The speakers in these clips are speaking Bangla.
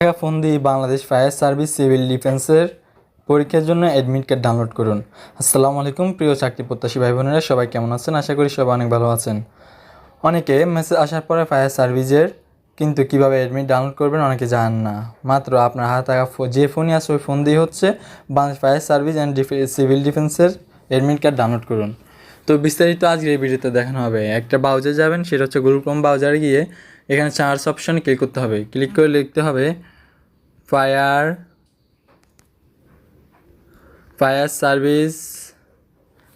ফোন দিয়ে বাংলাদেশ ফায়ার সার্ভিস সিভিল ডিফেন্সের পরীক্ষার জন্য অ্যাডমিট কার্ড ডাউনলোড করুন। আসসালামু আলাইকুম, প্রিয় চাকরি প্রত্যাশী ভাই বোনেরা সবাই কেমন আছেন? আশা করি সবাই অনেক ভালো আছেন। অনেকে মেসেজ আসার পরে ফায়ার সার্ভিসের কিন্তু কীভাবে অ্যাডমিট ডাউনলোড করবেন অনেকে জানেন না। মাত্র আপনার হাতে থাকা যে ফোনই আছে, ওই ফোন দিয়ে হচ্ছে Bangladesh fire service and civil ডিফেন্সের অ্যাডমিট কার্ড ডাউনলোড করুন। তো বিস্তারিত আজকের এই ভিডিওতে দেখানো হবে। একটা ব্রাউজার যাবেন, সেটা হচ্ছে গুগল ক্রোম ব্রাউজারে গিয়ে এখানে চার্জ অপশনে ক্লিক করতে হবে। ক্লিক করে লিখতে হবে fire fire service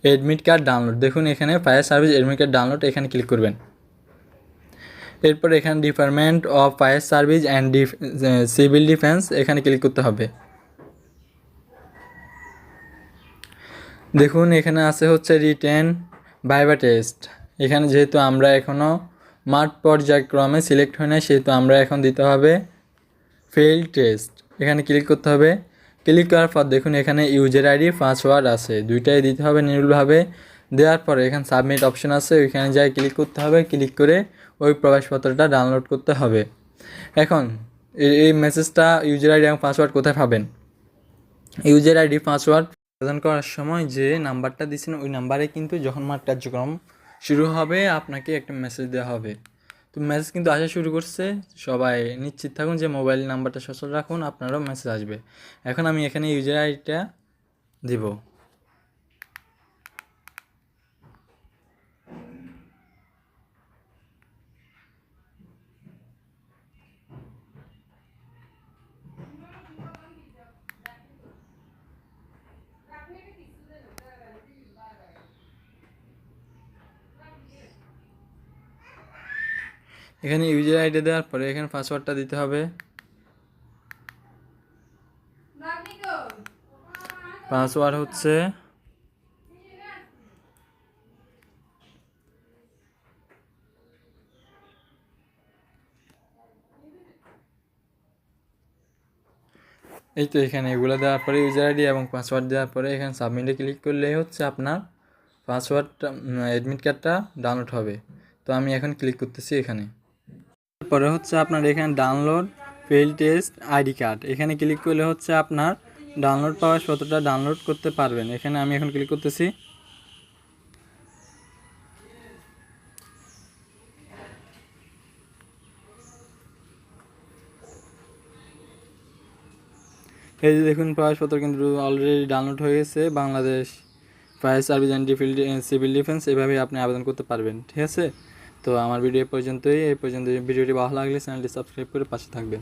admit card download দেখুন এখানে fire service admit card download এখানে ক্লিক করবেন। এরপর এখানে department of fire service and civil defence এখানে ক্লিক করতে হবে। দেখুন এখানে আছে হচ্ছে রিটেন ভাইবা টেস্ট এখানে যেহেতু আমরা এখনও মাঠ পর্যায়ক্রমে সিলেক্ট হয় না সেহেতু আমরা এখন দিতে হবে ফেল টেস্ট এখানে ক্লিক করতে হবে। ক্লিক করার পর দেখুন এখানে ইউজার আইডি পাসওয়ার্ড আছে। দুইটাই দিতে হবে নির্ভুলভাবে। দেওয়ার পরে এখানে সাবমিট অপশন আছে, ওইখানে যাই ক্লিক করতে হবে। ক্লিক করে ওই প্রবেশপত্রটা ডাউনলোড করতে হবে। এখন এই- মেসেজটা ইউজার আইডি এবং পাসওয়ার্ড কোথায় পাবেন? ইউজার আইডি পাসওয়ার্ড প্রদান করার সময় যে নাম্বারটা দিয়েছেন, ওই নাম্বারে কিন্তু যখন মাঠ কার্যক্রম শুরু হবে, আপনাকে একটা মেসেজ দেওয়া হবে। তো মেসেজ কিন্তু আসা শুরু করছে। সবাই নিশ্চিত থাকুন যে মোবাইল নাম্বারটা সচল রাখুন, আপনারও মেসেজ আসবে। এখন আমি এখানে ইউজার আইডিটা দিব। এখানে ইউজার আইডি দেওয়ার পরে এখানে পাসওয়ার্ডটা দিতে হবে। পাসওয়ার্ড হচ্ছে এই তো এখানে এগুলো দেওয়ার পরে ইউজার আইডি এবং পাসওয়ার্ড দেওয়ার পরে এখানে সাবমিটে ক্লিক করলেই হচ্ছে আপনার পাসওয়ার্ডটা অ্যাডমিট কার্ডটা ডাউনলোড হবে। তো আমি এখন ক্লিক করতেছি এখানে। তারপরে হচ্ছে আপনার এখানে download fail test ID card এখানে ক্লিক করলে হচ্ছে আপনার ডাউনলোড পাওয়ার সতটা ডাউনলোড করতে পারবেন। এখানে আমি এখন ক্লিক করতেছি। এই যে দেখুন প্রবেশপত্র কিন্তু অলরেডি ডাউনলোড হয়ে গেছে। Bangladesh fire service and civil defence এভাবে আপনি আবেদন করতে পারবেন। ঠিক আছে? তো আমার ভিডিও পর্যন্তই। এই পর্যন্ত ভিডিওটি ভালো লাগলে চ্যানেলটি সাবস্ক্রাইব করে পাশে থাকবেন।